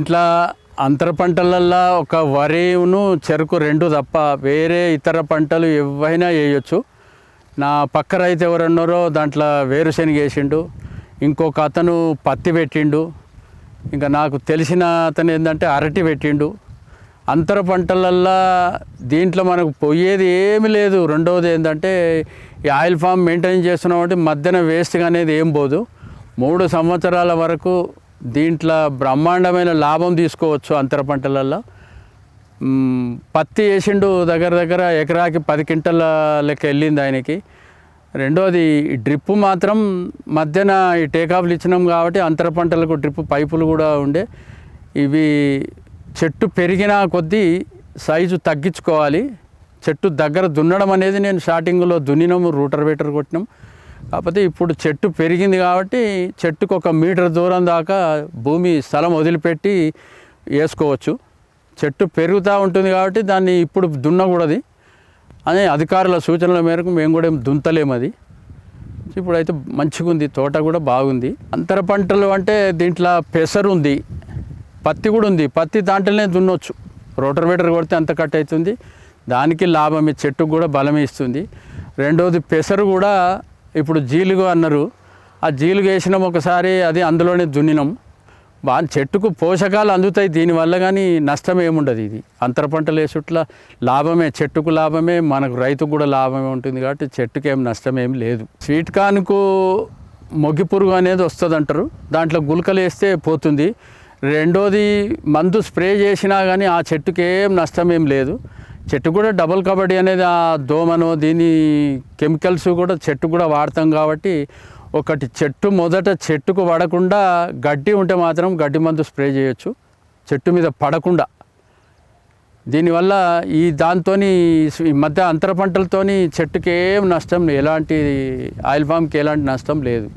ఇంట్లో అంతర పంటలల్లో ఒక వరిను చెరుకు రెండు తప్ప వేరే ఇతర పంటలు ఏవైనా వేయొచ్చు. నా పక్క రైతు ఎవరున్నారో దాంట్లో వేరుశనగ వేసిండు. ఇంకొక అతను పత్తి పెట్టిండు. ఇంకా నాకు తెలిసిన అతను ఏంటంటే అరటి పెట్టిండు. అంతర పంటలల్లో దీంట్లో మనకు పోయేది ఏమి లేదు. రెండవది ఏంటంటే ఈ ఆయిల్ ఫామ్ మెయింటైన్ చేస్తున్నాం అంటే మధ్యన వేస్ట్ అనేది ఏం పోదు. మూడు సంవత్సరాల వరకు దీంట్లో బ్రహ్మాండమైన లాభం తీసుకోవచ్చు అంతర పంటలలో పత్తి వేసిండు దగ్గర దగ్గర ఎకరాకి పది క్వింటల లెక్క వెళ్ళింది ఆయనకి. రెండోది డ్రిప్పు డ్రిప్ మాత్రం మధ్యన ఈ టేకాఫ్లు ఇచ్చినాం కాబట్టి అంతర పంటలకు డ్రిప్ పైపులు కూడా ఉండే. ఇవి చెట్టు పెరిగిన కొద్దీ సైజు తగ్గించుకోవాలి. చెట్టు దగ్గర దున్నడం అనేది నేను స్టార్టింగ్లో దున్నినాము రూటర్ వేటర్ కొట్టినాం. కాకపోతే ఇప్పుడు చెట్టు పెరిగింది కాబట్టి చెట్టుకు ఒక మీటర్ దూరం దాకా భూమి స్థలం వదిలిపెట్టి వేసుకోవచ్చు. చెట్టు పెరుగుతూ ఉంటుంది కాబట్టి దాన్ని ఇప్పుడు దున్నకూడదు. అనే అధికారుల సూచనల మేరకు మేము కూడా ఏం దుంతలేము అది. ఇప్పుడైతే మంచిగా ఉంది తోట కూడా బాగుంది. అంతర పంటలు అంటే దీంట్లో పెసరు ఉంది పత్తి కూడా ఉంది. పత్తి దాంట్లోనే దున్నొచ్చు. రోటర్వేటర్ కొడితే అంత కట్ అవుతుంది దానికి లాభం ఈ చెట్టుకు కూడా బలం ఇస్తుంది. రెండోది పెసరు కూడా ఇప్పుడు జీలుగు అన్నారు. ఆ జీలుగు వేసినాం ఒకసారి అది అందులోనే దున్నినాం. బా చెట్టుకు పోషకాలు అందుతాయి దీనివల్ల కానీ నష్టం ఏముండదు ఇది. అంతర పంటలు వేసుట్ల లాభమే చెట్టుకు లాభమే మనకు రైతుకు కూడా లాభమే ఉంటుంది కాబట్టి చెట్టుకు ఏం నష్టం ఏం లేదు. స్వీట్ కార్న్కు మొగ్గి పురుగు అనేది వస్తుంది అంటారు దాంట్లో గులకలు వేస్తే పోతుంది. రెండోది మందు స్ప్రే చేసినా కానీ ఆ చెట్టుకి ఏం నష్టం ఏం లేదు. చెట్టు కూడా డబుల్ కబడ్డీ అనేది ఆ దోమను దీని కెమికల్స్ కూడా చెట్టు కూడా వాడతాం కాబట్టి ఒకటి చెట్టు మొదట చెట్టుకు పడకుండా గడ్డి ఉంటే మాత్రం గడ్డి మందు స్ప్రే చేయొచ్చు. చెట్టు మీద పడకుండా. దీనివల్ల ఈ దాంతో ఈ మధ్య అంతర పంటలతోని చెట్టుకి ఏం నష్టం ఎలాంటి ఆయిల్ ఫామ్కి ఎలాంటి నష్టం లేదు.